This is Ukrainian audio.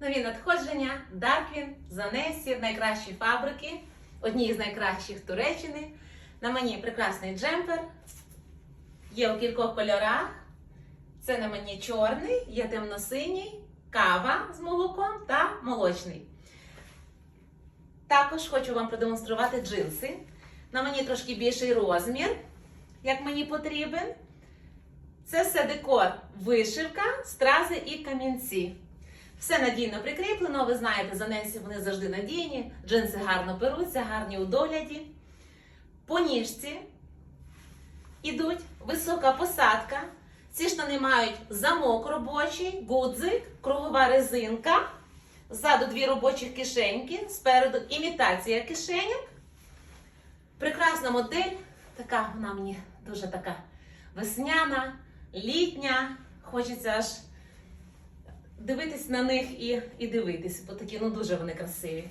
Нові надходження, Дарквін, Занесі, найкращі фабрики, одні з найкращих Туреччини. На мені прекрасний джемпер. Є у кількох кольорах. Це на мені чорний, є темно-синій, кава з молоком та молочний. Також хочу вам продемонструвати джинси. На мені трошки більший розмір, як мені потрібен. Це все декор, вишивка, стрази і камінці. Все надійно прикріплено. Ви знаєте, за Ненсі вони завжди надійні. Джинси гарно беруться, гарні у догляді. По ніжці ідуть висока посадка. Ці штани мають замок робочий, гудзик, кругова резинка. Ззаду дві робочих кишеньки, спереду імітація кишеньок. Прекрасна модель. Така вона мені дуже така весняна, літня. Хочеться аж дивитись на них і, і дивитись, бо такі ну дуже вони красиві.